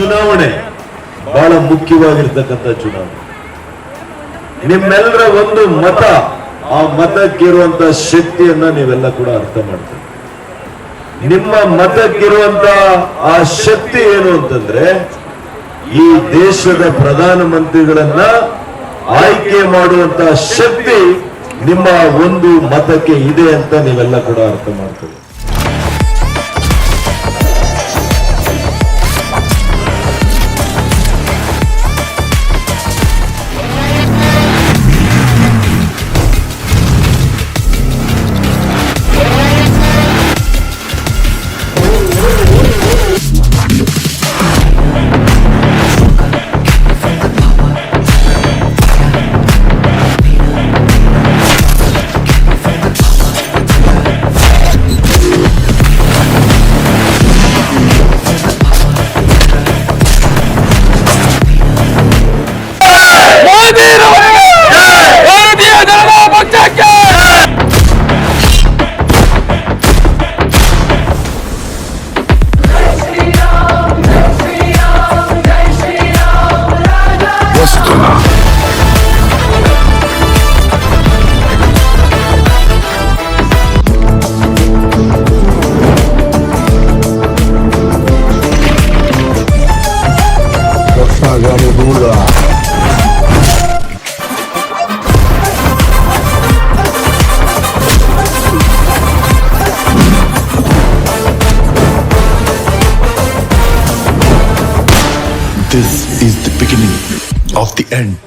ಚುನಾವಣೆ ಬಹಳ ಮುಖ್ಯವಾಗಿರ್ತಕ್ಕಂಥ ಚುನಾವಣೆ. ನಿಮ್ಮೆಲ್ಲರ ಒಂದು ಮತ, ಆ ಮತಕ್ಕಿರುವಂತ ಶಕ್ತಿಯನ್ನ ನೀವೆಲ್ಲ ಕೂಡ ಅರ್ಥ ಮಾಡ್ತೀರಿ ನಿಮ್ಮ ಮತಕ್ಕಿರುವಂತ ಆ ಶಕ್ತಿ ಏನು ಅಂತಂದ್ರೆ, ಈ ದೇಶದ ಪ್ರಧಾನಮಂತ್ರಿಗಳನ್ನ ಆಯ್ಕೆ ಮಾಡುವಂತ ಶಕ್ತಿ ನಿಮ್ಮ ಒಂದು ಮತಕ್ಕೆ ಇದೆ ಅಂತ ನೀವೆಲ್ಲ ಕೂಡ ಅರ್ಥ ಮಾಡ್ತೀರಿ This is the beginning of the end.